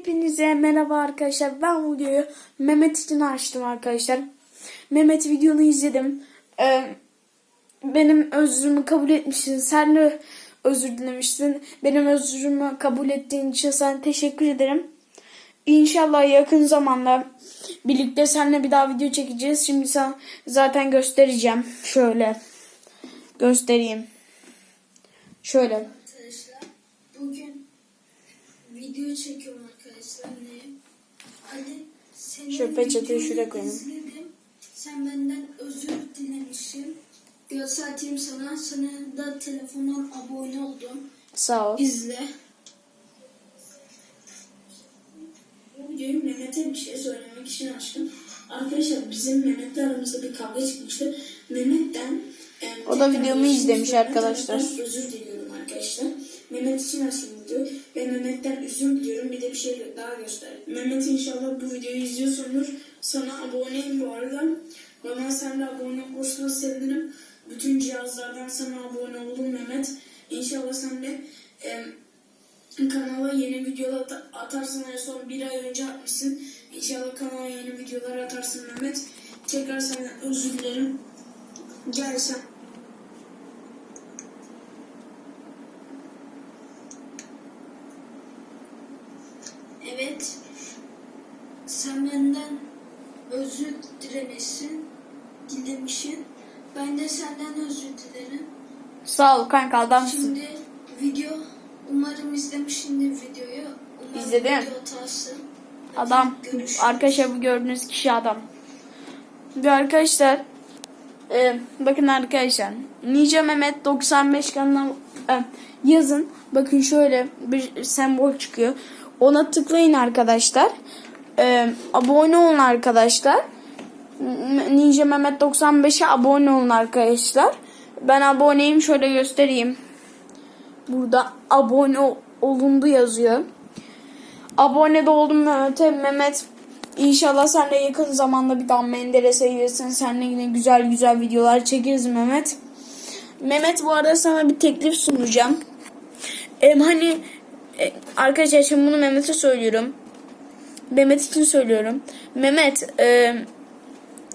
Hepinize merhaba arkadaşlar. Ben videoyu Mehmet için açtım arkadaşlar. Mehmet videonu izledim. Ee, benim özrümü kabul etmişsin. Sen de özür dilemişsin. Benim özrümü kabul ettiğin için sana teşekkür ederim. İnşallah yakın zamanda birlikte seninle bir daha video çekeceğiz. Şimdi sana zaten göstereceğim. Şöyle göstereyim. Şöyle. Arkadaşlar bugün video çekiyorum Şu peçeteyi videonu şuraya koyayım. izledim. Sen benden özür dilemişsin. Göstereyim sana. Sana da telefondan abone oldum. Sağ ol. İzle. Bu videoyu Mehmet'e bir şey söylemek için açtım. Arkadaşlar bizim Mehmet'le aramızda bir kavga çıkmıştı. Mehmet'ten O da videomu izlemiş arkadaşlar. Özür diliyorum arkadaşlar. Mehmet için açtım video. Ve Mehmet'ten özür diliyorum. Bir de bir şey daha göster. Mehmet inşallah bu videoyu izliyorsundur. Sana aboneyim bu arada. Bana sen de abone olursan sevinirim. Bütün cihazlardan sana abone oldum Mehmet. İnşallah sen de e, kanala yeni videolar at- atarsın en son bir ay önce atmışsın. İnşallah kanala yeni videolar atarsın Mehmet. Tekrar senden özür dilerim. Gel sen. Sen benden özür dilemişsin. Dilemişsin. Ben de senden özür dilerim. Sağ ol kanka adamsın. Şimdi video umarım izlemişsindir videoyu. Umarım İzledim. Video. Hadi Adam. Görüşürüz. Arkadaşlar bu gördüğünüz kişi adam. Ve arkadaşlar e, bakın arkadaşlar Nice Mehmet 95 kanalına e, yazın. Bakın şöyle bir sembol çıkıyor. Ona tıklayın arkadaşlar. E, abone olun arkadaşlar. Ninja Mehmet 95'e abone olun arkadaşlar. Ben aboneyim şöyle göstereyim. Burada abone ol- olundu yazıyor. Abone de oldum Mehmet'e. Mehmet inşallah sen de yakın zamanda bir daha Menderes'e gelirsin. Seninle yine güzel güzel videolar çekeriz Mehmet. Mehmet bu arada sana bir teklif sunacağım. Em, hani e, arkadaşlar şimdi bunu Mehmet'e söylüyorum. Mehmet için söylüyorum. Mehmet e,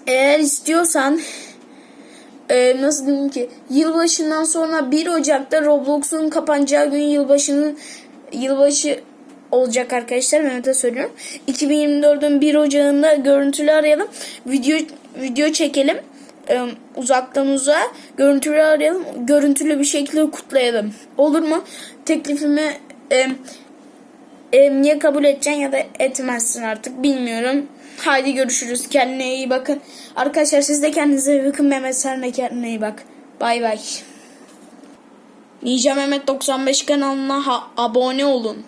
eğer istiyorsan e, nasıl diyeyim ki yılbaşından sonra 1 Ocak'ta Roblox'un kapanacağı gün yılbaşının yılbaşı olacak arkadaşlar Mehmet'e söylüyorum. 2024'ün 1 Ocağı'nda görüntülü arayalım. Video video çekelim. E, uzaktan uzağa görüntülü arayalım. Görüntülü bir şekilde kutlayalım. Olur mu? Teklifimi e, ya kabul edeceksin ya da etmezsin artık bilmiyorum. Haydi görüşürüz. Kendine iyi bakın. Arkadaşlar siz de kendinize iyi bakın. Mehmet sen de kendine iyi bak. Bay bay. Ninja Mehmet 95 kanalına abone olun.